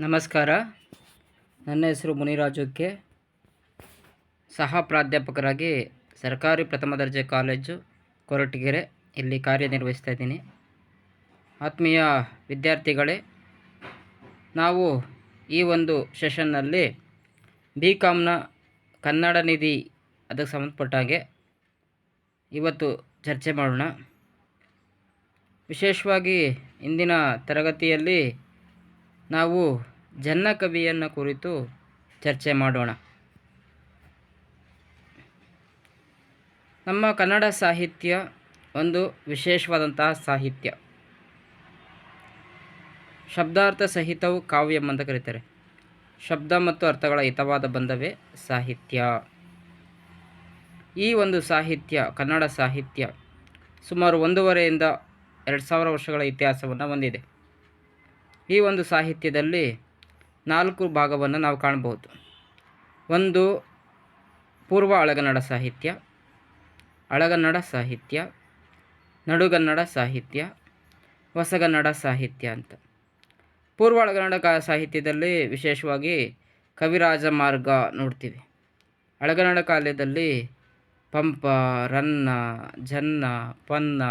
ನಮಸ್ಕಾರ. ನನ್ನ ಹೆಸರು ಮುನಿರಾಜುಕ್ಕೆ ಸಹ ಪ್ರಾಧ್ಯಾಪಕರಾಗಿ ಸರ್ಕಾರಿ ಪ್ರಥಮ ದರ್ಜೆ ಕಾಲೇಜು ಕೊರಟಗೆರೆ ಇಲ್ಲಿ ಕಾರ್ಯನಿರ್ವಹಿಸ್ತಾ ಇದ್ದೀನಿ. ಆತ್ಮೀಯ ವಿದ್ಯಾರ್ಥಿಗಳೇ, ನಾವು ಈ ಒಂದು ಸೆಷನ್ನಲ್ಲಿ ಬಿ ಕಾಮ್ನ ಕನ್ನಡ ನಿಧಿ ಅದಕ್ಕೆ ಸಂಬಂಧಪಟ್ಟ ಹಾಗೆ ಇವತ್ತು ಚರ್ಚೆ ಮಾಡೋಣ. ವಿಶೇಷವಾಗಿ ಇಂದಿನ ತರಗತಿಯಲ್ಲಿ ನಾವು ಜನ್ನ ಕವಿಯನ್ನು ಕುರಿತು ಚರ್ಚೆ ಮಾಡೋಣ. ನಮ್ಮ ಕನ್ನಡ ಸಾಹಿತ್ಯ ಒಂದು ವಿಶೇಷವಾದಂತಹ ಸಾಹಿತ್ಯ. ಶಬ್ದಾರ್ಥ ಸಹಿತವು ಕಾವ್ಯಂ ಅಂತ ಕರೀತಾರೆ. ಶಬ್ದ ಮತ್ತು ಅರ್ಥಗಳ ಹಿತವಾದ ಬಂಧವೇ ಸಾಹಿತ್ಯ. ಈ ಒಂದು ಸಾಹಿತ್ಯ, ಕನ್ನಡ ಸಾಹಿತ್ಯ, ಸುಮಾರು ಒಂದೂವರೆಯಿಂದ ಎರಡು ಸಾವಿರ ವರ್ಷಗಳ ಇತಿಹಾಸವನ್ನು ಹೊಂದಿದೆ. ಈ ಒಂದು ಸಾಹಿತ್ಯದಲ್ಲಿ ನಾಲ್ಕು ಭಾಗವನ್ನು ನಾವು ಕಾಣಬಹುದು. ಒಂದು ಪೂರ್ವ ಅಳಗನ್ನಡ ಸಾಹಿತ್ಯ ಅಳಗನ್ನಡ ಸಾಹಿತ್ಯ, ನಡುಗನ್ನಡ ಸಾಹಿತ್ಯ, ಹೊಸಗನ್ನಡ ಸಾಹಿತ್ಯ ಅಂತ. ಪೂರ್ವ ಅಳಗನ್ನಡ ಕ ಸಾಹಿತ್ಯದಲ್ಲಿ ವಿಶೇಷವಾಗಿ ಕವಿರಾಜ ಮಾರ್ಗ ನೋಡ್ತೀವಿ. ಅಳಗನ್ನಡ ಕಾಲದಲ್ಲಿ ಪಂಪ, ರನ್ನ, ಜನ್ನ, ಪನ್ನ,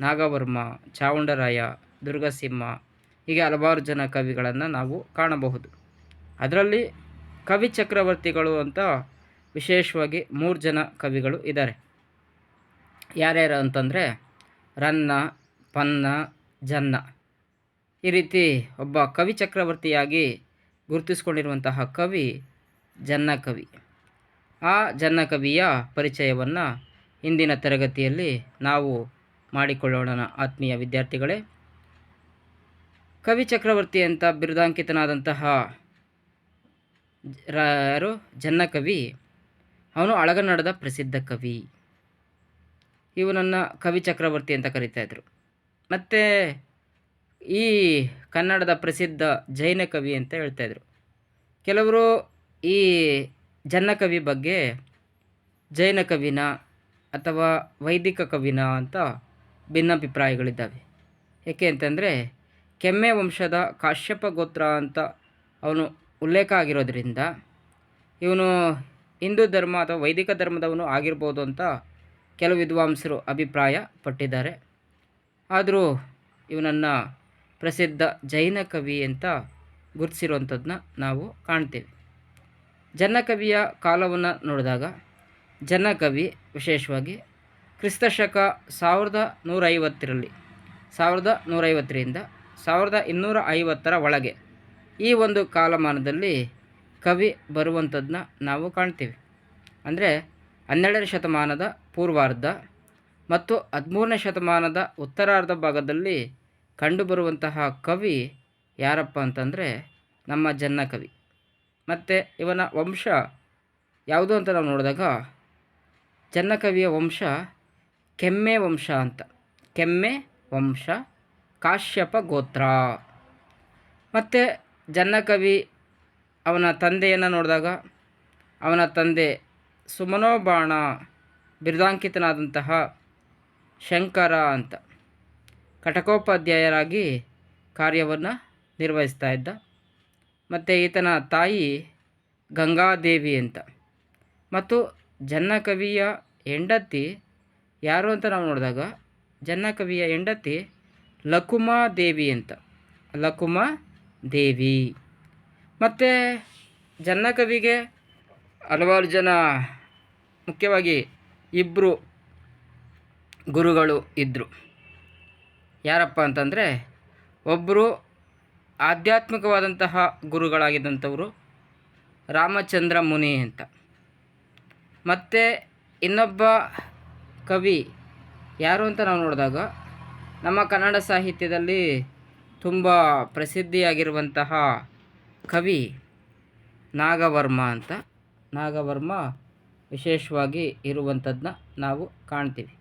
ನಾಗವರ್ಮ ಚಾವುಂಡರಾಯ ದುರ್ಗಸಿಂಹ ಹೀಗೆ ಹಲವಾರು ಜನ ಕವಿಗಳನ್ನು ನಾವು ಕಾಣಬಹುದು. ಅದರಲ್ಲಿ ಕವಿ ಚಕ್ರವರ್ತಿಗಳು ಅಂತ ವಿಶೇಷವಾಗಿ ಮೂರು ಜನ ಕವಿಗಳು ಇದ್ದಾರೆ ಯಾರ್ಯಾರು ಅಂತಂದರೆ ರನ್ನ, ಪನ್ನ, ಜನ್ನ. ಈ ರೀತಿ ಒಬ್ಬ ಕವಿ ಚಕ್ರವರ್ತಿಯಾಗಿ ಗುರುತಿಸ್ಕೊಂಡಿರುವಂತಹ ಕವಿ ಜನ್ನ ಕವಿ. ಆ ಜನ್ನ ಕವಿಯ ಪರಿಚಯವನ್ನು ಇಂದಿನ ತರಗತಿಯಲ್ಲಿ ನಾವು ಮಾಡಿಕೊಳ್ಳೋಣ ಆತ್ಮೀಯ ವಿದ್ಯಾರ್ಥಿಗಳೇ. ಕವಿ ಚಕ್ರವರ್ತಿ ಅಂತ ಬಿರುದಾಂಕಿತನಾದಂತಹ ಯಾರು? ಜನ್ನ ಕವಿ. ಅವನು ಅಳಗನ್ನಡದ ಪ್ರಸಿದ್ಧ ಕವಿ. ಇವನನ್ನು ಕವಿ ಚಕ್ರವರ್ತಿ ಅಂತ ಕರಿತಾಯಿದ್ರು ಮತ್ತು ಈ ಕನ್ನಡದ ಪ್ರಸಿದ್ಧ ಜೈನ ಕವಿ ಅಂತ ಹೇಳ್ತಾಯಿದ್ರು ಕೆಲವರು ಈ ಜನ್ನ ಕವಿ ಬಗ್ಗೆ ಜೈನ ಕವಿನ ಅಥವಾ ವೈದಿಕ ಕವಿನ ಅಂತ ಭಿನ್ನಾಭಿಪ್ರಾಯಗಳಿದ್ದಾವೆ. ಏಕೆ ಅಂತಂದರೆ ಕೆಮ್ಮೆ ವಂಶದ ಕಾಶ್ಯಪ ಗೋತ್ರ ಅಂತ ಅವನು ಉಲ್ಲೇಖ ಆಗಿರೋದ್ರಿಂದ ಇವನು ಹಿಂದೂ ಧರ್ಮ ಅಥವಾ ವೈದಿಕ ಧರ್ಮದವನು ಆಗಿರ್ಬೋದು ಅಂತ ಕೆಲವು ವಿದ್ವಾಂಸರು ಅಭಿಪ್ರಾಯ ಪಟ್ಟಿದ್ದಾರೆ. ಆದರೂ ಇವನನ್ನು ಪ್ರಸಿದ್ಧ ಜೈನ ಕವಿ ಅಂತ ಗುರುತಿಸಿರುವಂಥದ್ದನ್ನ ನಾವು ಕಾಣ್ತೀವಿ. ಜನಕವಿಯ ಕಾಲವನ್ನು ನೋಡಿದಾಗ ಜನಕವಿ ವಿಶೇಷವಾಗಿ ಕ್ರಿಸ್ತಶಕ ಸಾವಿರದ ನೂರೈವತ್ತರಲ್ಲಿ, ಸಾವಿರದ ನೂರೈವತ್ತರಿಂದ ಸಾವಿರದ ಇನ್ನೂರ ಐವತ್ತರ ಒಳಗೆ. ಈ ಒಂದು ಕಾಲಮಾನದಲ್ಲಿ ಕವಿ ಬರುವಂಥದ್ದನ್ನ ನಾವು ಕಾಣ್ತೀವಿ. ಅಂದರೆ ಹನ್ನೆರಡನೇ ಶತಮಾನದ ಪೂರ್ವಾರ್ಧ ಮತ್ತು ಹದಿಮೂರನೇ ಶತಮಾನದ ಉತ್ತರಾರ್ಧ ಭಾಗದಲ್ಲಿ ಕಂಡುಬರುವಂತಹ ಕವಿ ಯಾರಪ್ಪ ಅಂತಂದರೆ ನಮ್ಮ ಜನ್ನ ಕವಿ. ಮತ್ತು ಇವನ ವಂಶ ಯಾವುದು ಅಂತ ನಾವು ನೋಡಿದಾಗ ಜನ್ನ ಕವಿಯ ವಂಶ ಕೆಮ್ಮೆ ವಂಶ ಅಂತ. ಕೆಮ್ಮೆ ವಂಶ ಕಾಶ್ಯಪ ಗೋತ್ರ. ಮತ್ತು ಜನ್ನಕವಿ ಅವನ ತಂದೆಯನ್ನು ನೋಡಿದಾಗ ಅವನ ತಂದೆ ಸುಮನೋಬಾಣ, ಬಿರುದಾಂಕಿತನಾದಂತಹ ಶಂಕರ ಅಂತ. ಕಟಕೋಪಾಧ್ಯಾಯರಾಗಿ ಕಾರ್ಯವನ್ನು ನಿರ್ವಹಿಸ್ತಾ ಇದ್ದ. ಮತ್ತು ಈತನ ತಾಯಿ ಗಂಗಾದೇವಿ ಅಂತ. ಮತ್ತು ಜನ್ನಕವಿಯ ಹೆಂಡತಿ ಯಾರು ಅಂತ ನಾವು ನೋಡಿದಾಗ ಜನ್ನಕವಿಯ ಹೆಂಡತಿ ಲಕುಮಾ ದೇವಿ ಅಂತ. ಲಕುಮಾ ದೇವಿ ಮತ್ತು ಜನ್ನಕವಿಗೆ ಹಲವಾರು ಜನ ಮುಖ್ಯವಾಗಿ ಇಬ್ಬರು ಗುರುಗಳು ಇದ್ದರು ಯಾರಪ್ಪ ಅಂತಂದರೆ ಒಬ್ಬರು ಆಧ್ಯಾತ್ಮಿಕವಾದಂತಹ ಗುರುಗಳಾಗಿದ್ದಂಥವರು ರಾಮಚಂದ್ರ ಮುನಿ ಅಂತ. ಮತ್ತು ಇನ್ನೊಬ್ಬ ಕವಿ ಯಾರು ಅಂತ ನಾವು ನೋಡಿದಾಗ ನಮ್ಮ ಕನ್ನಡ ಸಾಹಿತ್ಯದಲ್ಲಿ ತುಂಬ ಪ್ರಸಿದ್ಧಿಯಾಗಿರುವಂತಹ ಕವಿ ನಾಗವರ್ಮ ಅಂತ. ನಾಗವರ್ಮ ವಿಶೇಷವಾಗಿ ಇರುವಂಥದ್ದನ್ನ ನಾವು ಕಾಣ್ತೀವಿ.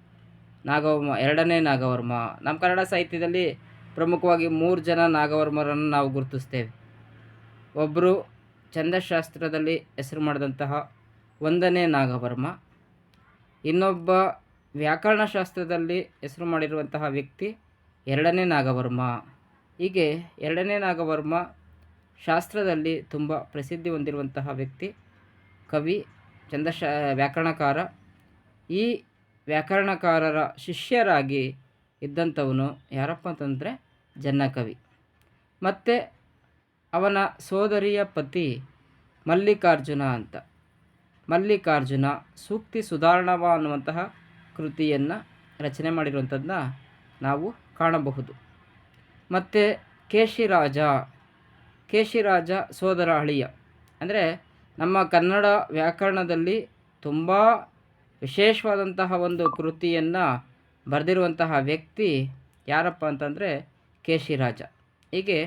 ನಾಗವರ್ಮ, ಎರಡನೇ ನಾಗವರ್ಮ. ನಮ್ಮ ಕನ್ನಡ ಸಾಹಿತ್ಯದಲ್ಲಿ ಪ್ರಮುಖವಾಗಿ ಮೂರು ಜನ ನಾಗವರ್ಮರನ್ನು ನಾವು ಗುರುತಿಸ್ತೇವೆ. ಒಬ್ಬರು ಛಂದಶಾಸ್ತ್ರದಲ್ಲಿ ಹೆಸರು ಮಾಡಿದಂತಹ ಒಂದನೇ ನಾಗವರ್ಮ, ಇನ್ನೊಬ್ಬ ವ್ಯಾಕರಣಶಾಸ್ತ್ರದಲ್ಲಿ ಹೆಸರು ಮಾಡಿರುವಂತಹ ವ್ಯಕ್ತಿ ಎರಡನೇ ನಾಗವರ್ಮ. ಹೀಗೆ ಎರಡನೇ ನಾಗವರ್ಮ ಶಾಸ್ತ್ರದಲ್ಲಿ ತುಂಬ ಪ್ರಸಿದ್ಧಿ ಹೊಂದಿರುವಂತಹ ವ್ಯಕ್ತಿ, ಕವಿ ಚಂದಶ ವ್ಯಾಕರಣಕಾರ. ಈ ವ್ಯಾಕರಣಕಾರರ ಶಿಷ್ಯರಾಗಿ ಇದ್ದಂಥವನು ಯಾರಪ್ಪ ಅಂತಂದರೆ ಜನ್ನಕವಿ ಮತ್ತು ಅವನ ಸೋದರಿಯ ಪತಿ ಮಲ್ಲಿಕಾರ್ಜುನ ಅಂತ. ಮಲ್ಲಿಕಾರ್ಜುನ ಸೂಕ್ತಿ ಸುಧಾರಣವ ಅನ್ನುವಂತಹ ಕೃತಿಯನ್ನು ರಚನೆ ಮಾಡಿರುವಂಥದ್ದನ್ನ ನಾವು ಕಾಣಬಹುದು. ಮತ್ತು ಕೇಶಿರಾಜ ಕೇಶಿರಾಜ ಸೋದರ ಅಳಿಯ ಅಂದರೆ ನಮ್ಮ ಕನ್ನಡ ವ್ಯಾಕರಣದಲ್ಲಿ ತುಂಬ ವಿಶೇಷವಾದಂತಹ ಒಂದು ಕೃತಿಯನ್ನು ಬರೆದಿರುವಂತಹ ವ್ಯಕ್ತಿ ಯಾರಪ್ಪ ಅಂತಂದರೆ ಕೇಶಿರಾಜ. ಹೀಗೆ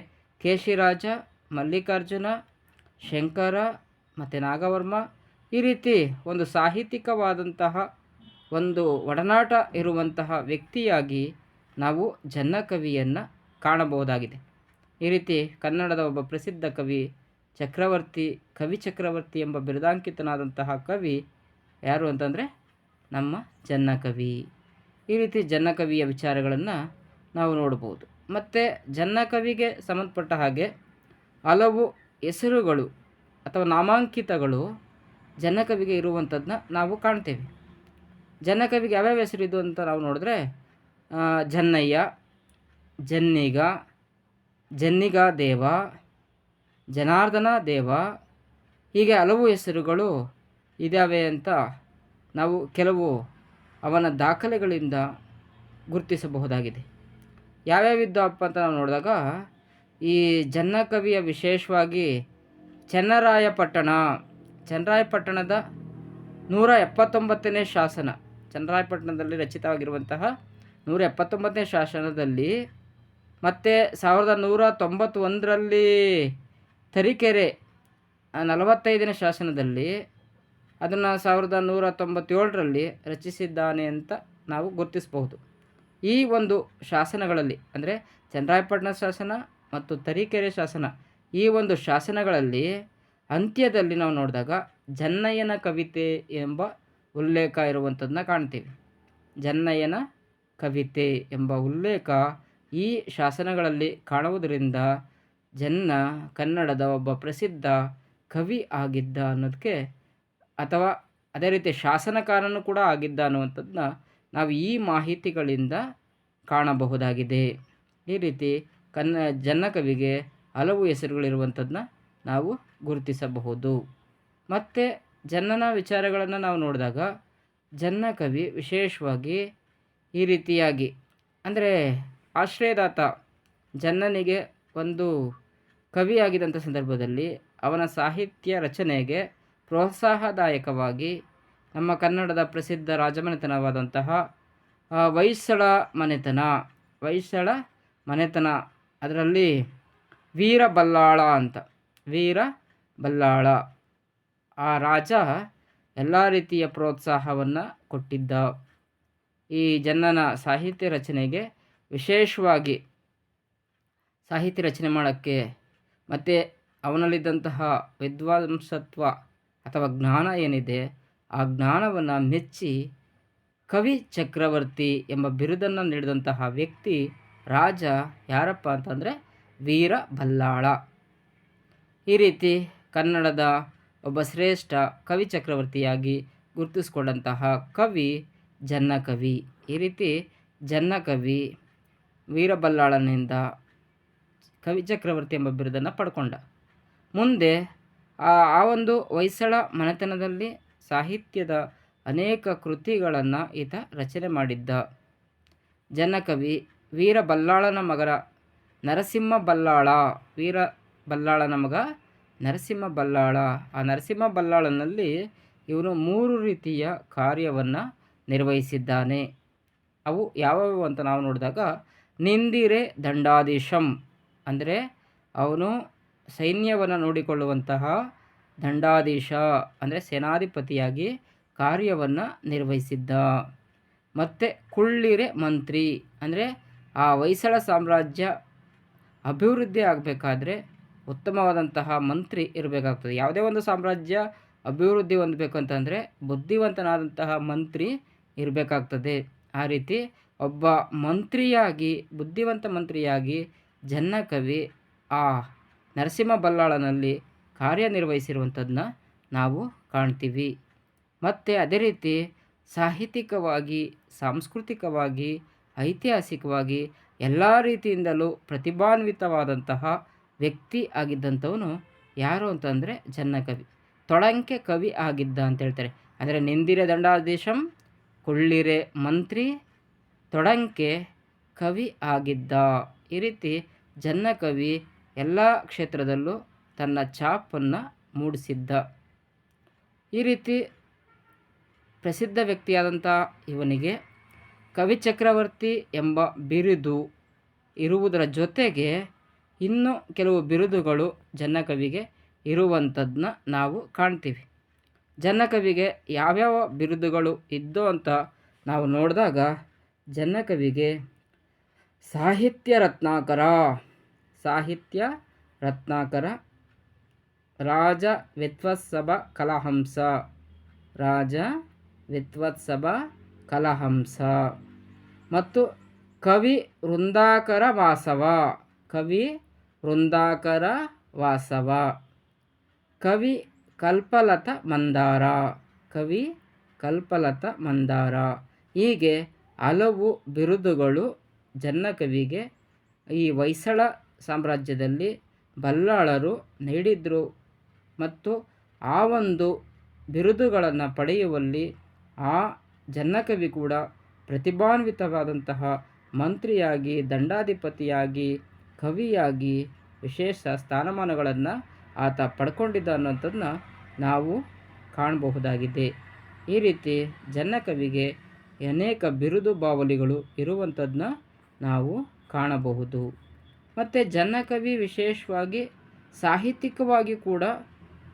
ಕೇಶಿರಾಜ, ಮಲ್ಲಿಕಾರ್ಜುನ, ಶಂಕರ ಮತ್ತು ನಾಗವರ್ಮ ಈ ರೀತಿ ಒಂದು ಸಾಹಿತ್ಯಿಕವಾದಂತಹ ಒಂದು ಒಡನಾಟ ಇರುವಂತಹ ವ್ಯಕ್ತಿಯಾಗಿ ನಾವು ಜನ್ನಕವಿಯನ್ನು ಕಾಣಬಹುದಾಗಿದೆ. ಈ ರೀತಿ ಕನ್ನಡದ ಒಬ್ಬ ಪ್ರಸಿದ್ಧ ಕವಿ ಚಕ್ರವರ್ತಿ ಕವಿ ಚಕ್ರವರ್ತಿ ಎಂಬ ಬಿರುದಾಂಕಿತನಾದಂತಹ ಕವಿ ಯಾರು ಅಂತಂದರೆ ನಮ್ಮ ಜನ್ನಕವಿ ಈ ರೀತಿ ಜನ್ನಕವಿಯ ವಿಚಾರಗಳನ್ನು ನಾವು ನೋಡಬಹುದು. ಮತ್ತು ಜನ್ನಕವಿಗೆ ಸಂಬಂಧಪಟ್ಟ ಹಾಗೆ ಹಲವು ಹೆಸರುಗಳು ಅಥವಾ ನಾಮಾಂಕಿತಗಳು ಜನಕವಿಗೆ ಇರುವಂಥದ್ದನ್ನ ನಾವು ಕಾಣ್ತೇವೆ. ಜನ್ನಕವಿಗೆ ಯಾವ್ಯಾವ ಹೆಸರಿದ್ದು ಅಂತ ನಾವು ನೋಡಿದ್ರೆ ಜನ್ನಯ್ಯ, ಜನ್ನಿಗ ಜನ್ನಿಗ ದೇವ ಜನಾರ್ದನ ದೇವ ಹೀಗೆ ಹಲವು ಹೆಸರುಗಳು ಇದ್ದಾವೆ ಅಂತ ನಾವು ಕೆಲವು ಅವನ ದಾಖಲೆಗಳಿಂದ ಗುರುತಿಸಬಹುದಾಗಿದೆ. ಯಾವ್ಯಾವಿದ್ದಪ್ಪ ಅಂತ ನಾವು ನೋಡಿದಾಗ, ಈ ಜನ್ನಕವಿಯ ವಿಶೇಷವಾಗಿ ಚನ್ನರಾಯಪಟ್ಟಣ, ಚನ್ನರಾಯಪಟ್ಟಣದ ನೂರ ಎಪ್ಪತ್ತೊಂಬತ್ತನೇ ಶಾಸನ. ಚನ್ನರಾಯಪಟ್ಟಣದಲ್ಲಿ ರಚಿತವಾಗಿರುವಂತಹ ನೂರ ಎಪ್ಪತ್ತೊಂಬತ್ತನೇ ಶಾಸನದಲ್ಲಿ ಮತ್ತು ಸಾವಿರದ ನೂರ ತೊಂಬತ್ತೊಂದರಲ್ಲಿ ತರೀಕೆರೆ ನಲವತ್ತೈದನೇ ಶಾಸನದಲ್ಲಿ ಅದನ್ನು ಸಾವಿರದ ನೂರ ತೊಂಬತ್ತೇಳರಲ್ಲಿ ರಚಿಸಿದ್ದಾನೆ ಅಂತ ನಾವು ಗುರುತಿಸಬಹುದು. ಈ ಒಂದು ಶಾಸನಗಳಲ್ಲಿ, ಅಂದರೆ ಚನ್ನರಾಯಪಟ್ಟಣ ಶಾಸನ ಮತ್ತು ತರೀಕೆರೆ ಶಾಸನ, ಈ ಒಂದು ಶಾಸನಗಳಲ್ಲಿ ಅಂತ್ಯದಲ್ಲಿ ನಾವು ನೋಡಿದಾಗ ಜನ್ನಯ್ಯನ ಕವಿತೆ ಎಂಬ ಉಲ್ಲೇಖ ಇರುವಂಥದ್ದನ್ನ ಕಾಣ್ತೀವಿ. ಜನ್ನಯ್ಯನ ಕವಿತೆ ಎಂಬ ಉಲ್ಲೇಖ ಈ ಶಾಸನಗಳಲ್ಲಿ ಕಾಣುವುದರಿಂದ ಜನ್ನ ಕನ್ನಡದ ಒಬ್ಬ ಪ್ರಸಿದ್ಧ ಕವಿ ಆಗಿದ್ದ ಅನ್ನೋದಕ್ಕೆ ಅಥವಾ ಅದೇ ರೀತಿ ಶಾಸನಕಾರನು ಕೂಡ ಆಗಿದ್ದ ಅನ್ನುವಂಥದ್ದನ್ನ ನಾವು ಈ ಮಾಹಿತಿಗಳಿಂದ ಕಾಣಬಹುದಾಗಿದೆ. ಈ ರೀತಿ ಕನ್ನ ಜನ್ನಕವಿಗೆ ಹಲವು ಹೆಸರುಗಳಿರುವಂಥದ್ದನ್ನ ನಾವು ಗುರುತಿಸಬಹುದು. ಮತ್ತು ಜನ್ನನ ವಿಚಾರಗಳನ್ನು ನಾವು ನೋಡಿದಾಗ ಜನ್ನ ಕವಿ ವಿಶೇಷವಾಗಿ ಈ ರೀತಿಯಾಗಿ, ಅಂದರೆ ಆಶ್ರಯದಾತ ಜನ್ನನಿಗೆ ಒಂದು ಕವಿಯಾಗಿದ್ದಂಥ ಸಂದರ್ಭದಲ್ಲಿ ಅವನ ಸಾಹಿತ್ಯ ರಚನೆಗೆ ಪ್ರೋತ್ಸಾಹದಾಯಕವಾಗಿ ನಮ್ಮ ಕನ್ನಡದ ಪ್ರಸಿದ್ಧ ರಾಜಮನೆತನವಾದಂತಹ ವೈಸಳ ಮನೆತನ ಹೊಯ್ಸಳ ಮನೆತನ, ಅದರಲ್ಲಿ ವೀರ ಬಲ್ಲಾಳ ಅಂತ ವೀರ ಬಲ್ಲಾಳ ಆ ರಾಜ ಎಲ್ಲ ರೀತಿಯ ಪ್ರೋತ್ಸಾಹವನ್ನು ಕೊಟ್ಟಿದ್ದ. ಈ ಜನ್ನನ ಸಾಹಿತ್ಯ ರಚನೆಗೆ ವಿಶೇಷವಾಗಿ ಸಾಹಿತ್ಯ ರಚನೆ ಮಾಡೋಕ್ಕೆ ಮತ್ತು ಅವನಲ್ಲಿದ್ದಂತಹ ವಿದ್ವಾಂಸತ್ವ ಅಥವಾ ಜ್ಞಾನ ಏನಿದೆ, ಆ ಜ್ಞಾನವನ್ನು ಮೆಚ್ಚಿ ಕವಿ ಚಕ್ರವರ್ತಿ ಎಂಬ ಬಿರುದನ್ನು ನೀಡಿದಂತಹ ವ್ಯಕ್ತಿ ರಾಜ ಯಾರಪ್ಪ ಅಂತಂದರೆ ವೀರ ಬಲ್ಲಾಳ ಈ ರೀತಿ ಕನ್ನಡದ ಒಬ್ಬ ಶ್ರೇಷ್ಠ ಕವಿ ಚಕ್ರವರ್ತಿಯಾಗಿ ಗುರುತಿಸ್ಕೊಂಡಂತಹ ಕವಿ ಜನ್ನಕವಿ ಈ ರೀತಿ ಜನ್ನಕವಿ ವೀರಬಲ್ಲಾಳನಿಂದ ಕವಿ ಚಕ್ರವರ್ತಿ ಎಂಬ ಬಿರುದನ್ನು ಪಡ್ಕೊಂಡ. ಮುಂದೆ ಆ ಒಂದು ಹೊಯ್ಸಳ ಮನೆತನದಲ್ಲಿ ಸಾಹಿತ್ಯದ ಅನೇಕ ಕೃತಿಗಳನ್ನು ಈತ ರಚನೆ ಮಾಡಿದ್ದ. ಜನಕವಿ ವೀರ ಬಲ್ಲಾಳನ ಮಗರ ನರಸಿಂಹ ಬಲ್ಲಾಳ ವೀರ ಬಲ್ಲಾಳನ ಮಗ ನರಸಿಂಹ ಬಲ್ಲಾಳ. ಆ ನರಸಿಂಹ ಬಲ್ಲಾಳನಲ್ಲಿ ಇವನು ಮೂರು ರೀತಿಯ ಕಾರ್ಯವನ್ನು ನಿರ್ವಹಿಸಿದ್ದಾನೆ. ಅವು ಯಾವ್ಯಾವು ಅಂತ ನಾವು ನೋಡಿದಾಗ, ನಿಂದಿರೆ ದಂಡಾಧೀಶಂ ಅಂದರೆ ಅವನು ಸೈನ್ಯವನ್ನು ನೋಡಿಕೊಳ್ಳುವಂತಹ ದಂಡಾಧೀಶ ಅಂದರೆ ಸೇನಾಧಿಪತಿಯಾಗಿ ಕಾರ್ಯವನ್ನು ನಿರ್ವಹಿಸಿದ್ದ. ಮತ್ತು ಕುಳ್ಳಿರೆ ಮಂತ್ರಿ. ಅಂದರೆ ಆ ಹೊಯ್ಸಳ ಸಾಮ್ರಾಜ್ಯ ಅಭಿವೃದ್ಧಿ ಆಗಬೇಕಾದ್ರೆ ಉತ್ತಮವಾದಂತಹ ಮಂತ್ರಿ ಇರಬೇಕಾಗ್ತದೆ. ಯಾವುದೇ ಒಂದು ಸಾಮ್ರಾಜ್ಯ ಅಭಿವೃದ್ಧಿ ಹೊಂದಬೇಕು ಅಂತಂದರೆ ಬುದ್ಧಿವಂತನಾದಂತಹ ಮಂತ್ರಿ ಇರಬೇಕಾಗ್ತದೆ. ಆ ರೀತಿ ಒಬ್ಬ ಮಂತ್ರಿಯಾಗಿ, ಬುದ್ಧಿವಂತ ಮಂತ್ರಿಯಾಗಿ ಜನ್ನಕವಿ ಆ ನರಸಿಂಹ ಬಲ್ಲಾಳನಲ್ಲಿ ಕಾರ್ಯನಿರ್ವಹಿಸಿರುವಂಥದ್ದನ್ನ ನಾವು ಕಾಣ್ತೀವಿ. ಮತ್ತು ಅದೇ ರೀತಿ ಸಾಹಿತ್ಯಿಕವಾಗಿ, ಸಾಂಸ್ಕೃತಿಕವಾಗಿ, ಐತಿಹಾಸಿಕವಾಗಿ ಎಲ್ಲ ರೀತಿಯಿಂದಲೂ ಪ್ರತಿಭಾನ್ವಿತವಾದಂತಹ ವ್ಯಕ್ತಿ ಆಗಿದ್ದಂಥವನು ಯಾರು ಅಂತಂದರೆ ಜನ್ನಕವಿ. ತೊಳಂಕೆ ಕವಿ ಆಗಿದ್ದ ಅಂತ ಹೇಳ್ತಾರೆ ಅಂದರೆ ನಿಂದಿರೆ ದಂಡಾಧೀಶಂ ಕೊಳ್ಳಿರೆ ಮಂತ್ರಿ ತೊಡಂಕೆ ಕವಿ ಆಗಿದ್ದ. ಈ ರೀತಿ ಜನ್ನಕವಿ ಎಲ್ಲ ಕ್ಷೇತ್ರದಲ್ಲೂ ತನ್ನ ಛಾಪನ್ನು ಮೂಡಿಸಿದ್ದ. ಈ ರೀತಿ ಪ್ರಸಿದ್ಧ ವ್ಯಕ್ತಿಯಾದಂಥ ಇವನಿಗೆ ಕವಿ ಚಕ್ರವರ್ತಿ ಎಂಬ ಬಿರುದು ಇರುವುದರ ಜೊತೆಗೆ ಇನ್ನೂ ಕೆಲವು ಬಿರುದುಗಳು ಜನಕವಿಗೆ ಇರುವಂಥದ್ದನ್ನ ನಾವು ಕಾಣ್ತೀವಿ. ಜನಕವಿಗೆ ಯಾವ್ಯಾವ ಬಿರುದುಗಳು ಇದ್ದೋ ಅಂತ ನಾವು ನೋಡಿದಾಗ ಜನಕವಿಗೆ ಸಾಹಿತ್ಯ ರತ್ನಾಕರ ಸಾಹಿತ್ಯ ರತ್ನಾಕರ, ರಾಜ ವಿದ್ವತ್ಸಭಾ ಕಲಹಂಸ, ರಾಜ ವಿದ್ವತ್ಸಭ ಕಲಹಂಸ. ಮತ್ತು ಕವಿ ವೃಂದಾಕರ ವಾಸವ, ಕವಿ ವೃಂದಾಕರ ವಾಸವ. ಕವಿ ಕಲ್ಪಲತ ಮಂದಾರ. ಕವಿ ಕಲ್ಪಲತ ಮಂದಾರ. ಹೀಗೆ ಹಲವು ಬಿರುದುಗಳು ಜನ್ನಕವಿಗೆ ಈ ಹೊಯ್ಸಳ ಸಾಮ್ರಾಜ್ಯದಲ್ಲಿ ಬಲ್ಲಾಳರು ನೀಡಿದರು ಮತ್ತು ಆ ಒಂದು ಬಿರುದುಗಳನ್ನು ಪಡೆಯುವಲ್ಲಿ ಆ ಜನ್ನಕವಿ ಕೂಡ ಪ್ರತಿಭಾನ್ವಿತವಾದಂತಹ ಮಂತ್ರಿಯಾಗಿ, ದಂಡಾಧಿಪತಿಯಾಗಿ ಕವಿಯಾಗಿ ವಿಶೇಷ ಸ್ಥಾನಮಾನಗಳನ್ನು ಆತ ಪಡ್ಕೊಂಡಿದ್ದ ಅನ್ನೋಂಥದ್ದನ್ನ ನಾವು ಕಾಣಬಹುದಾಗಿದೆ. ಈ ರೀತಿ ಜನಕವಿಗೆ ಅನೇಕ ಬಿರುದು ಬಾವಲಿಗಳು ಇರುವಂಥದ್ದನ್ನ ನಾವು ಕಾಣಬಹುದು. ಮತ್ತು ಜನಕವಿ ವಿಶೇಷವಾಗಿ ಸಾಹಿತ್ಯಿಕವಾಗಿ ಕೂಡ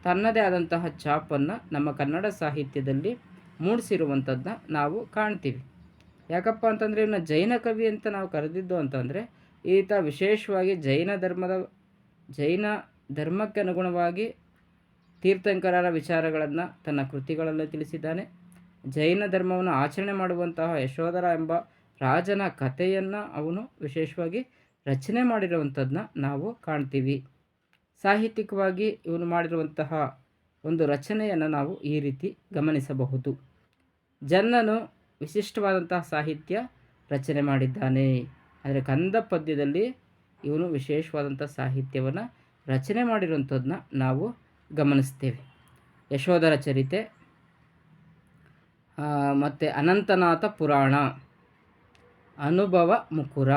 ತನ್ನದೇ ಆದಂತಹ ಛಾಪನ್ನು ನಮ್ಮ ಕನ್ನಡ ಸಾಹಿತ್ಯದಲ್ಲಿ ಮೂಡಿಸಿರುವಂಥದ್ದನ್ನ ನಾವು ಕಾಣ್ತೀವಿ. ಯಾಕಪ್ಪ ಅಂತಂದರೆ ಇವನ್ನ ಜೈನ ಕವಿ ಅಂತ ನಾವು ಕರೆದಿದ್ದು ಅಂತಂದರೆ ಈತ ವಿಶೇಷವಾಗಿ ಜೈನ ಧರ್ಮದ, ಜೈನ ಧರ್ಮಕ್ಕೆ ಅನುಗುಣವಾಗಿ ತೀರ್ಥಂಕರರ ವಿಚಾರಗಳನ್ನು ತನ್ನ ಕೃತಿಗಳಲ್ಲಿ ತಿಳಿಸಿದ್ದಾನೆ. ಜೈನ ಧರ್ಮವನ್ನು ಆಚರಣೆ ಮಾಡುವಂತಹ ಯಶೋಧರ ಎಂಬ ರಾಜನ ಕಥೆಯನ್ನು ಅವನು ವಿಶೇಷವಾಗಿ ರಚನೆ ಮಾಡಿರುವಂಥದ್ದನ್ನ ನಾವು ಕಾಣ್ತೀವಿ. ಸಾಹಿತ್ಯಿಕವಾಗಿ ಇವನು ಮಾಡಿರುವಂತಹ ಒಂದು ರಚನೆಯನ್ನು ನಾವು ಈ ರೀತಿ ಗಮನಿಸಬಹುದು. ಜನ್ನನು ವಿಶಿಷ್ಟವಾದಂತಹ ಸಾಹಿತ್ಯ ರಚನೆ ಮಾಡಿದ್ದಾನೆ. ಆದರೆ ಕಂದ ಪದ್ಯದಲ್ಲಿ ಇವನು ವಿಶೇಷವಾದಂಥ ಸಾಹಿತ್ಯವನ್ನು ರಚನೆ ಮಾಡಿರುವಂಥದ್ದನ್ನ ನಾವು ಗಮನಿಸ್ತೇವೆ. ಯಶೋಧರ ಚರಿತೆ ಮತ್ತು ಅನಂತನಾಥ ಪುರಾಣ, ಅನುಭವ ಮುಕುರ,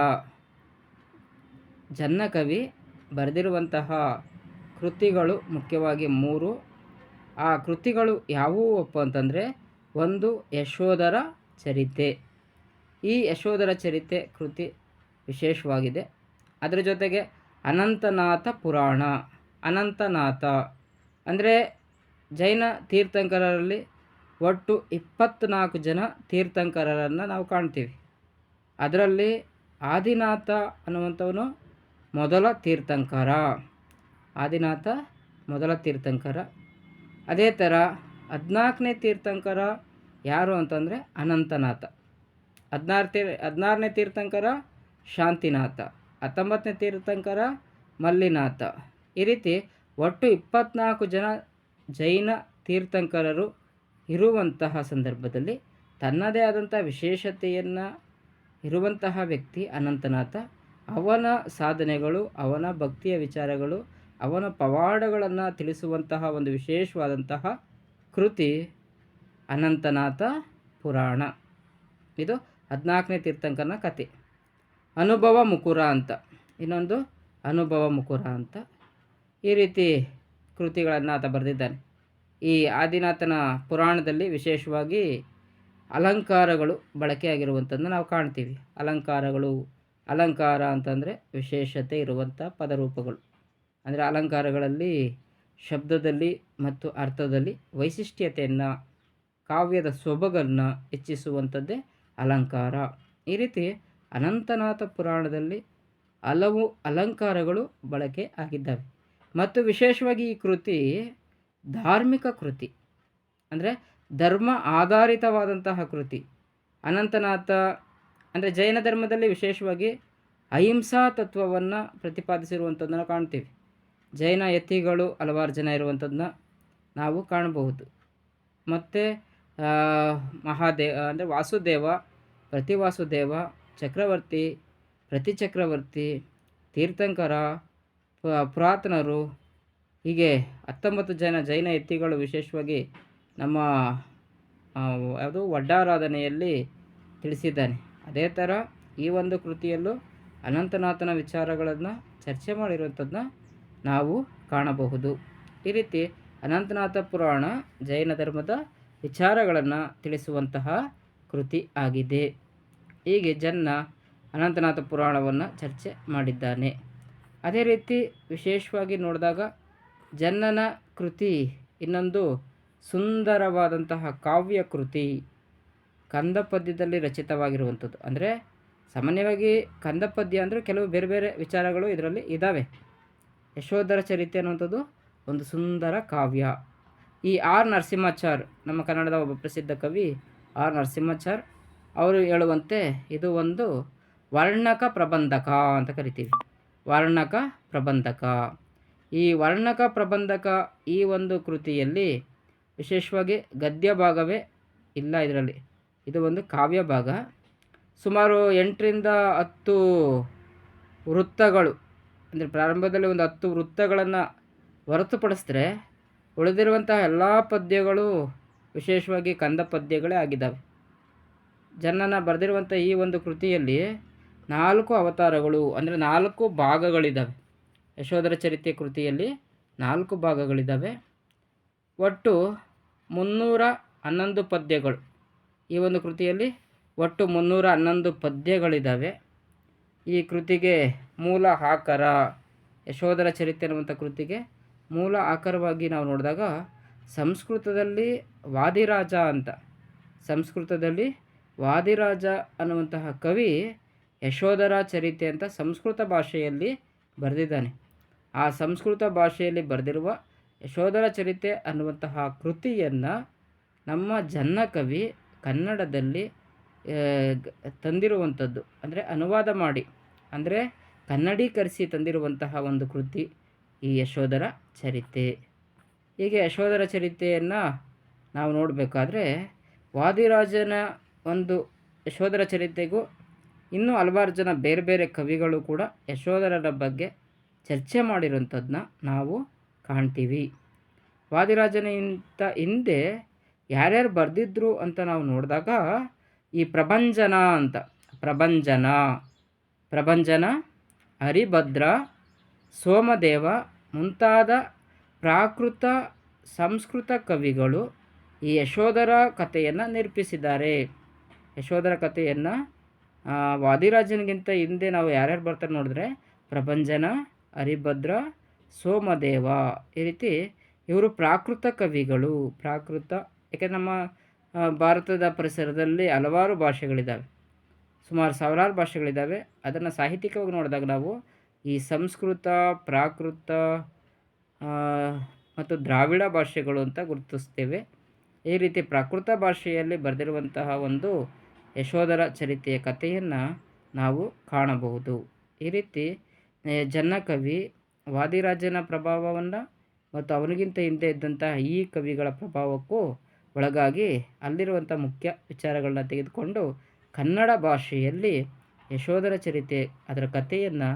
ಜನ್ನಕವಿ ಬರೆದಿರುವಂತಹ ಕೃತಿಗಳು ಮುಖ್ಯವಾಗಿ ಮೂರು. ಆ ಕೃತಿಗಳು ಯಾವುವಪ್ಪ ಅಂತಂದರೆ, ಒಂದು ಯಶೋಧರ ಚರಿತೆ. ಈ ಯಶೋಧರ ಚರಿತೆ ಕೃತಿ ವಿಶೇಷವಾಗಿದೆ. ಅದರ ಜೊತೆಗೆ ಅನಂತನಾಥ ಪುರಾಣ, ಅನಂತನಾಥ ಅಂದರೆ ಜೈನ ತೀರ್ಥಂಕರರಲ್ಲಿ ಒಟ್ಟು ಇಪ್ಪತ್ತ್ನಾಲ್ಕು ಜನ ತೀರ್ಥಂಕರರನ್ನು ನಾವು ಕಾಣ್ತೀವಿ. ಅದರಲ್ಲಿ ಆದಿನಾಥ ಅನ್ನುವಂಥವನು ಮೊದಲ ತೀರ್ಥಂಕರ. ಆದಿನಾಥ ಮೊದಲ ತೀರ್ಥಂಕರ. ಅದೇ ಥರ ಹದಿನಾಲ್ಕನೇ ತೀರ್ಥಂಕರ ಯಾರು ಅಂತಂದರೆ ಅನಂತನಾಥ. ಹದಿನಾರು ತೀರ್ ಹದಿನಾರನೇ ತೀರ್ಥಂಕರ ಶಾಂತಿನಾಥ. ಹತ್ತೊಂಬತ್ತನೇ ತೀರ್ಥಂಕರ ಮಲ್ಲಿನಾಥ. ಈ ರೀತಿ ಒಟ್ಟು ಇಪ್ಪತ್ನಾಲ್ಕು ಜನ ಜೈನ ತೀರ್ಥಂಕರರು ಇರುವಂತಹ ಸಂದರ್ಭದಲ್ಲಿ ತನ್ನದೇ ಆದಂಥ ವಿಶೇಷತೆಯನ್ನು ಇರುವಂತಹ ವ್ಯಕ್ತಿ ಅನಂತನಾಥ. ಅವನ ಸಾಧನೆಗಳು, ಅವನ ಭಕ್ತಿಯ ವಿಚಾರಗಳು, ಅವನ ಪವಾಡಗಳನ್ನು ತಿಳಿಸುವಂತಹ ಒಂದು ವಿಶೇಷವಾದಂತಹ ಕೃತಿ ಅನಂತನಾಥ ಪುರಾಣ. ಇದು ಹದಿನಾಲ್ಕನೇ ತೀರ್ಥಂಕರನ ಕತೆ ಅನುಭವ ಮುಕುರ ಅಂತ. ಇನ್ನೊಂದು ಅನುಭವ ಮುಕುರ ಅಂತ. ಈ ರೀತಿ ಕೃತಿಗಳನ್ನು ಆತ ಬರೆದಿದ್ದಾನೆ. ಈ ಆದಿನಾಥನ ಪುರಾಣದಲ್ಲಿ ವಿಶೇಷವಾಗಿ ಅಲಂಕಾರಗಳು ಬಳಕೆಯಾಗಿರುವಂಥದ್ದು ನಾವು ಕಾಣ್ತೀವಿ. ಅಲಂಕಾರಗಳು, ಅಲಂಕಾರ ಅಂತಂದರೆ ವಿಶೇಷತೆ ಇರುವಂಥ ಪದರೂಪಗಳು. ಅಂದರೆ ಅಲಂಕಾರಗಳಲ್ಲಿ ಶಬ್ದದಲ್ಲಿ ಮತ್ತು ಅರ್ಥದಲ್ಲಿ ವೈಶಿಷ್ಟ್ಯತೆಯನ್ನು, ಕಾವ್ಯದ ಸೊಬಗನ್ನು ಹೆಚ್ಚಿಸುವಂಥದ್ದೇ ಅಲಂಕಾರ. ಈ ರೀತಿ ಅನಂತನಾಥ ಪುರಾಣದಲ್ಲಿ ಹಲವು ಅಲಂಕಾರಗಳು ಬಳಕೆ ಆಗಿದ್ದಾವೆ. ಮತ್ತು ವಿಶೇಷವಾಗಿ ಈ ಕೃತಿ ಧಾರ್ಮಿಕ ಕೃತಿ, ಅಂದರೆ ಧರ್ಮ ಆಧಾರಿತವಾದಂತಹ ಕೃತಿ. ಅನಂತನಾಥ, ಅಂದರೆ ಜೈನ ಧರ್ಮದಲ್ಲಿ ವಿಶೇಷವಾಗಿ ಅಹಿಂಸಾ ತತ್ವವನ್ನು ಪ್ರತಿಪಾದಿಸಿರುವಂಥದ್ದನ್ನು ಕಾಣ್ತೀವಿ. ಜೈನ ಯತಿಗಳು ಹಲವಾರು ಜನ ಇರುವಂಥದ್ದನ್ನ ನಾವು ಕಾಣಬಹುದು. ಮತ್ತು ಮಹಾದೇವ ಅಂದರೆ ವಾಸುದೇವ ಪ್ರತಿವಾಸುದೇವ ಚಕ್ರವರ್ತಿ ಪ್ರತಿಚಕ್ರವರ್ತಿ ತೀರ್ಥಂಕರ, ಪ- ಪುರಾತನರು, ಹೀಗೆ ಹತ್ತೊಂಬತ್ತು ಜನ ಜೈನ ಯತಿಗಳು ವಿಶೇಷವಾಗಿ ನಮ್ಮ ಯಾವುದು ವಡ್ಡಾರಾಧನೆಯಲ್ಲಿ ತಿಳಿಸಿದ್ದಾನೆ. ಅದೇ ಥರ ಈ ಒಂದು ಕೃತಿಯಲ್ಲೂ ಅನಂತನಾಥನ ವಿಚಾರಗಳನ್ನು ಚರ್ಚೆ ಮಾಡಿರುವಂಥದ್ದನ್ನ ನಾವು ಕಾಣಬಹುದು. ಈ ರೀತಿ ಅನಂತನಾಥ ಪುರಾಣ ಜೈನ ಧರ್ಮದ ವಿಚಾರಗಳನ್ನು ತಿಳಿಸುವಂತಹ ಕೃತಿ ಆಗಿದೆ. ಹೀಗೆ ಜನ್ನ ಅನಂತನಾಥ ಪುರಾಣವನ್ನು ಚರ್ಚೆ ಮಾಡಿದ್ದಾನೆ. ಅದೇ ರೀತಿ ವಿಶೇಷವಾಗಿ ನೋಡಿದಾಗ ಜನ್ನನ ಕೃತಿ ಇನ್ನೊಂದು ಸುಂದರವಾದಂತಹ ಕಾವ್ಯ ಕೃತಿ ಕಂದ ಪದ್ಯದಲ್ಲಿ ರಚಿತವಾಗಿರುವಂಥದ್ದು. ಅಂದರೆ ಸಾಮಾನ್ಯವಾಗಿ ಕಂದ ಪದ್ಯ ಅಂದರೆ ಕೆಲವು ಬೇರೆ ಬೇರೆ ವಿಚಾರಗಳು ಇದರಲ್ಲಿ ಇದ್ದಾವೆ ಯಶೋಧರ ಚರಿತೆ ಅನ್ನುವಂಥದ್ದು ಒಂದು ಸುಂದರ ಕಾವ್ಯ. ಈ ಆರ್ ನರಸಿಂಹಾಚಾರ್, ನಮ್ಮ ಕನ್ನಡದ ಒಬ್ಬ ಪ್ರಸಿದ್ಧ ಕವಿ ಆರ್ ನರಸಿಂಹಾಚಾರ್ ಅವರು ಹೇಳುವಂತೆ ಇದು ಒಂದು ವರ್ಣಕ ಪ್ರಬಂಧಕ ಅಂತ ಕರಿತೀವಿ. ವರ್ಣಕ ಪ್ರಬಂಧಕ. ಈ ವರ್ಣಕ ಪ್ರಬಂಧಕ ಈ ಒಂದು ಕೃತಿಯಲ್ಲಿ ವಿಶೇಷವಾಗಿ ಗದ್ಯ ಭಾಗವೇ ಇಲ್ಲ ಇದರಲ್ಲಿ. ಇದು ಒಂದು ಕಾವ್ಯ ಭಾಗ. ಸುಮಾರು ಎಂಟರಿಂದ ಹತ್ತು ವೃತ್ತಗಳು, ಅಂದರೆ ಪ್ರಾರಂಭದಲ್ಲಿ ಒಂದು ಹತ್ತು ವೃತ್ತಗಳನ್ನು ಹೊರತುಪಡಿಸಿದ್ರೆ ಉಳಿದಿರುವಂತಹ ಎಲ್ಲ ಪದ್ಯಗಳು ವಿಶೇಷವಾಗಿ ಕಂದ ಪದ್ಯಗಳೇ ಆಗಿದ್ದಾವೆ. ಜನನ ಬರೆದಿರುವಂಥ ಈ ಒಂದು ಕೃತಿಯಲ್ಲಿ ನಾಲ್ಕು ಅವತಾರಗಳು, ಅಂದರೆ ನಾಲ್ಕು ಭಾಗಗಳಿದ್ದಾವೆ. ಯಶೋಧರ ಚರಿತ್ರೆ ಕೃತಿಯಲ್ಲಿ ನಾಲ್ಕು ಭಾಗಗಳಿದ್ದಾವೆ. ಒಟ್ಟು ಮುನ್ನೂರ ಹನ್ನೊಂದು ಪದ್ಯಗಳು. ಈ ಒಂದು ಕೃತಿಯಲ್ಲಿ ಒಟ್ಟು ಮುನ್ನೂರ ಹನ್ನೊಂದು ಪದ್ಯಗಳಿದ್ದಾವೆ. ಈ ಕೃತಿಗೆ ಮೂಲ ಆಕಾರ, ಯಶೋಧರ ಚರಿತ್ರೆ ಅನ್ನುವಂಥ ಕೃತಿಗೆ ಮೂಲ ಆಕಾರವಾಗಿ ನಾವು ನೋಡಿದಾಗ ಸಂಸ್ಕೃತದಲ್ಲಿ ವಾದಿರಾಜ ಅಂತ. ಸಂಸ್ಕೃತದಲ್ಲಿ ವಾದಿರಾಜ ಅನ್ನುವಂತಹ ಕವಿ ಯಶೋಧರ ಚರಿತೆ ಅಂತ ಸಂಸ್ಕೃತ ಭಾಷೆಯಲ್ಲಿ ಬರೆದಿದ್ದಾನೆ. ಆ ಸಂಸ್ಕೃತ ಭಾಷೆಯಲ್ಲಿ ಬರೆದಿರುವ ಯಶೋಧರ ಚರಿತೆ ಅನ್ನುವಂತಹ ಕೃತಿಯನ್ನು ನಮ್ಮ ಜನ್ನ ಕವಿ ಕನ್ನಡದಲ್ಲಿ ತಂದಿರುವಂಥದ್ದು. ಅಂದರೆ ಅನುವಾದ ಮಾಡಿ. ಅಂದರೆ ಕನ್ನಡೀಕರಿಸಿ ತಂದಿರುವಂತಹ ಒಂದು ಕೃತಿ ಈ ಯಶೋಧರ ಚರಿತೆ. ಹೀಗೆ ಯಶೋಧರ ಚರಿತೆಯನ್ನು ನಾವು ನೋಡಬೇಕಾದ್ರೆ ವಾದಿರಾಜನ ಒಂದು ಯಶೋಧರ ಚರಿತೆಗೂ ಇನ್ನೂ ಹಲವಾರು ಜನ ಬೇರೆ ಬೇರೆ ಕವಿಗಳು ಕೂಡ ಯಶೋಧರರ ಬಗ್ಗೆ ಚರ್ಚೆ ಮಾಡಿರೋಂಥದ್ದನ್ನ ನಾವು ಕಾಣ್ತೀವಿ. ವಾದಿರಾಜನಿಂದ ಹಿಂದೆ ಯಾರ್ಯಾರು ಬರೆದಿದ್ರು ಅಂತ ನಾವು ನೋಡಿದಾಗ ಈ ಪ್ರಭಂಜನ ಅಂತ, ಪ್ರಭಂಜನ ಪ್ರಭಂಜನ, ಹರಿಭದ್ರ, ಸೋಮದೇವ ಮುಂತಾದ ಪ್ರಾಕೃತ ಸಂಸ್ಕೃತ ಕವಿಗಳು ಈ ಯಶೋಧರ ಕಥೆಯನ್ನು ನಿರೂಪಿಸಿದ್ದಾರೆ ಯಶೋಧರ ಕಥೆಯನ್ನು ವಾದಿರಾಜನಿಗಿಂತ ಹಿಂದೆ ನಾವು ಯಾರ್ಯಾರು ಬರ್ತಾರೆ ನೋಡಿದ್ರೆ, ಪ್ರಭಂಜನ, ಹರಿಭದ್ರ, ಸೋಮದೇವ, ಈ ರೀತಿ ಇವರು ಪ್ರಾಕೃತ ಕವಿಗಳು, ಪ್ರಾಕೃತ ಯಾಕೆ ನಮ್ಮ ಭಾರತದ ಪರಿಸರದಲ್ಲಿ ಹಲವಾರು ಭಾಷೆಗಳಿದ್ದಾವೆ, ಸುಮಾರು ಸಾವಿರಾರು ಭಾಷೆಗಳಿದ್ದಾವೆ. ಅದನ್ನು ಸಾಹಿತ್ಯಿಕವಾಗಿ ನೋಡಿದಾಗ ನಾವು ಈ ಸಂಸ್ಕೃತ, ಪ್ರಾಕೃತ ಮತ್ತು ದ್ರಾವಿಡ ಭಾಷೆಗಳು ಅಂತ ಗುರುತಿಸ್ತೇವೆ. ಈ ರೀತಿ ಪ್ರಾಕೃತ ಭಾಷೆಯಲ್ಲಿ ಬರೆದಿರುವಂತಹ ಒಂದು ಯಶೋಧರ ಚರಿತೆಯ ಕಥೆಯನ್ನು ನಾವು ಕಾಣಬಹುದು. ಈ ರೀತಿ ಜನಕವಿ ವಾದಿರಾಜನ ಪ್ರಭಾವವನ್ನು ಮತ್ತು ಅವನಿಗಿಂತ ಹಿಂದೆ ಇದ್ದಂತಹ ಈ ಕವಿಗಳ ಪ್ರಭಾವಕ್ಕೂ ಒಳಗಾಗಿ ಅಲ್ಲಿರುವಂಥ ಮುಖ್ಯ ವಿಚಾರಗಳನ್ನ ತೆಗೆದುಕೊಂಡು ಕನ್ನಡ ಭಾಷೆಯಲ್ಲಿ ಯಶೋಧರ ಚರಿತೆ ಅದರ ಕಥೆಯನ್ನು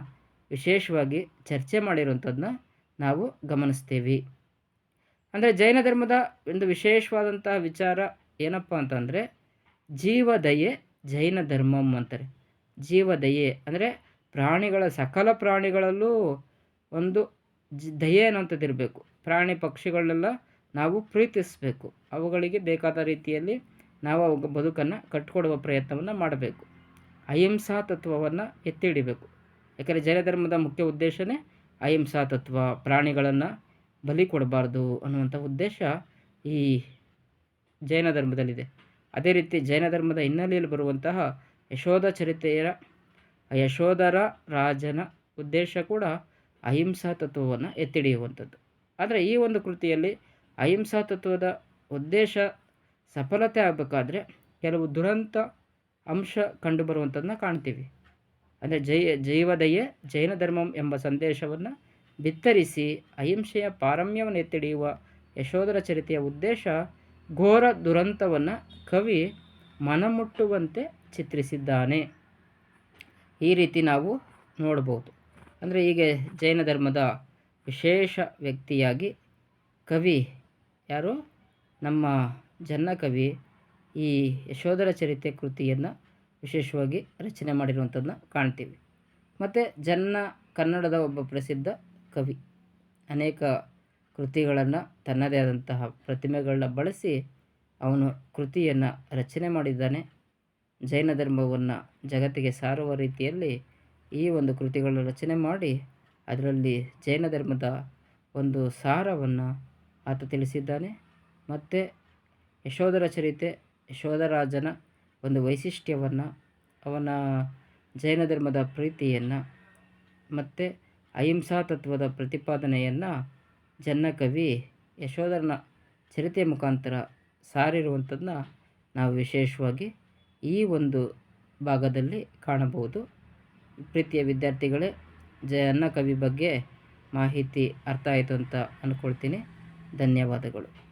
ವಿಶೇಷವಾಗಿ ಚರ್ಚೆ ಮಾಡಿರುವಂಥದ್ದನ್ನ ನಾವು ಗಮನಿಸ್ತೀವಿ. ಅಂದರೆ ಜೈನ ಧರ್ಮದ ಒಂದು ವಿಶೇಷವಾದಂತಹ ವಿಚಾರ ಏನಪ್ಪ ಅಂತಂದರೆ ಜೀವದಯೆ ಜೈನ ಧರ್ಮಂ ಅಂತಾರೆ. ಜೀವದಯೆ ಅಂದರೆ ಪ್ರಾಣಿಗಳ ಸಕಲ ಪ್ರಾಣಿಗಳಲ್ಲೂ ಒಂದು ಜಿ ದಯೆ ಅನ್ನುವಂಥದ್ದು ಇರಬೇಕು. ಪ್ರಾಣಿ ಪಕ್ಷಿಗಳನ್ನೆಲ್ಲ ನಾವು ಪ್ರೀತಿಸಬೇಕು. ಅವುಗಳಿಗೆ ಬೇಕಾದ ರೀತಿಯಲ್ಲಿ ನಾವು ಅವು ಬದುಕನ್ನು ಕಟ್ಟಿಕೊಡುವ ಪ್ರಯತ್ನವನ್ನು ಮಾಡಬೇಕು. ಅಹಿಂಸಾ ತತ್ವವನ್ನು ಎತ್ತಿ ಹಿಡಿಬೇಕು ಯಾಕಂದರೆ ಜೈನ ಧರ್ಮದ ಮುಖ್ಯ ಉದ್ದೇಶವೇ ಅಹಿಂಸಾ ತತ್ವ, ಪ್ರಾಣಿಗಳನ್ನು ಬಲಿ ಕೊಡಬಾರ್ದು ಅನ್ನುವಂಥ ಉದ್ದೇಶ ಈ ಜೈನ ಧರ್ಮದಲ್ಲಿದೆ. ಅದೇ ರೀತಿ ಜೈನ ಧರ್ಮದ ಹಿನ್ನೆಲೆಯಲ್ಲಿ ಬರುವಂತಹ ಯಶೋಧ ಚರಿತೆಯ, ಯಶೋಧರ ರಾಜನ ಉದ್ದೇಶ ಕೂಡ ಅಹಿಂಸಾ ತತ್ವವನ್ನು ಎತ್ತಿಡಿಯುವಂಥದ್ದು ಆದರೆ ಈ ಒಂದು ಕೃತಿಯಲ್ಲಿ ಅಹಿಂಸಾ ತತ್ವದ ಉದ್ದೇಶ ಸಫಲತೆ ಆಗಬೇಕಾದ್ರೆ ಕೆಲವು ದುರಂತ ಅಂಶ ಕಂಡುಬರುವಂಥದ್ದನ್ನ ಕಾಣ್ತೀವಿ. ಅಂದರೆ ಜೈ, ಜೈವದಯೇ ಜೈನ ಧರ್ಮಂ ಎಂಬ ಸಂದೇಶವನ್ನು ಬಿತ್ತರಿಸಿ ಅಹಿಂಸೆಯ ಪಾರಮ್ಯವನ್ನು ಎತ್ತಿಡಿಯುವ ಯಶೋಧರ ಚರಿತೆಯ ಉದ್ದೇಶ ಘೋರ ದುರಂತವನ್ನು ಕವಿ ಮನಮುಟ್ಟುವಂತೆ ಚಿತ್ರಿಸಿದ್ದಾನೆ. ಈ ರೀತಿ ನಾವು ನೋಡ್ಬೋದು ಅಂದರೆ ಹೀಗೆ ಜೈನ ಧರ್ಮದ ವಿಶೇಷ ವ್ಯಕ್ತಿಯಾಗಿ ಕವಿ ಯಾರು? ನಮ್ಮ ಜನ್ನ ಕವಿ ಈ ಯಶೋಧರ ಚರಿತೆ ಕೃತಿಯನ್ನು ವಿಶೇಷವಾಗಿ ರಚನೆ ಮಾಡಿರುವಂಥದ್ದನ್ನ ಕಾಣ್ತೀವಿ. ಮತ್ತು ಜನ್ನ ಕನ್ನಡದ ಒಬ್ಬ ಪ್ರಸಿದ್ಧ ಕವಿ. ಅನೇಕ ಕೃತಿಗಳನ್ನು ತನ್ನದೇ ಆದಂತಹ ಪ್ರತಿಮೆಗಳನ್ನ ಬಳಸಿ ಅವನು ಕೃತಿಯನ್ನು ರಚನೆ ಮಾಡಿದ್ದಾನೆ. ಜೈನ ಧರ್ಮವನ್ನು ಜಗತ್ತಿಗೆ ಸಾರುವ ರೀತಿಯಲ್ಲಿ ಈ ಒಂದು ಕೃತಿಗಳನ್ನು ರಚನೆ ಮಾಡಿ ಅದರಲ್ಲಿ ಜೈನ ಧರ್ಮದ ಒಂದು ಸಾರವನ್ನು ಆತ ತಿಳಿಸಿದ್ದಾನೆ. ಮತ್ತು ಯಶೋಧರ ಚರಿತೆ, ಯಶೋಧರಾಜನ ಒಂದು ವೈಶಿಷ್ಟ್ಯವನ್ನು, ಅವನ ಜೈನ ಧರ್ಮದ ಪ್ರೀತಿಯನ್ನು, ಮತ್ತು ಅಹಿಂಸಾ ತತ್ವದ ಪ್ರತಿಪಾದನೆಯನ್ನು ಜನ್ನಕವಿ ಯಶೋಧರನ ಚರಿತೆ ಮುಖಾಂತರ ಸಾರಿರುವಂಥದ್ದನ್ನ ನಾವು ವಿಶೇಷವಾಗಿ ಈ ಒಂದು ಭಾಗದಲ್ಲಿ ಕಾಣಬಹುದು. ಪ್ರೀತಿಯ ವಿದ್ಯಾರ್ಥಿಗಳೇ ಜನ್ನ ಕವಿ ಬಗ್ಗೆ ಮಾಹಿತಿ ಅರ್ಥ ಆಯಿತು ಅಂತ ಅಂದ್ಕೊಳ್ತೀನಿ ಧನ್ಯವಾದಗಳು.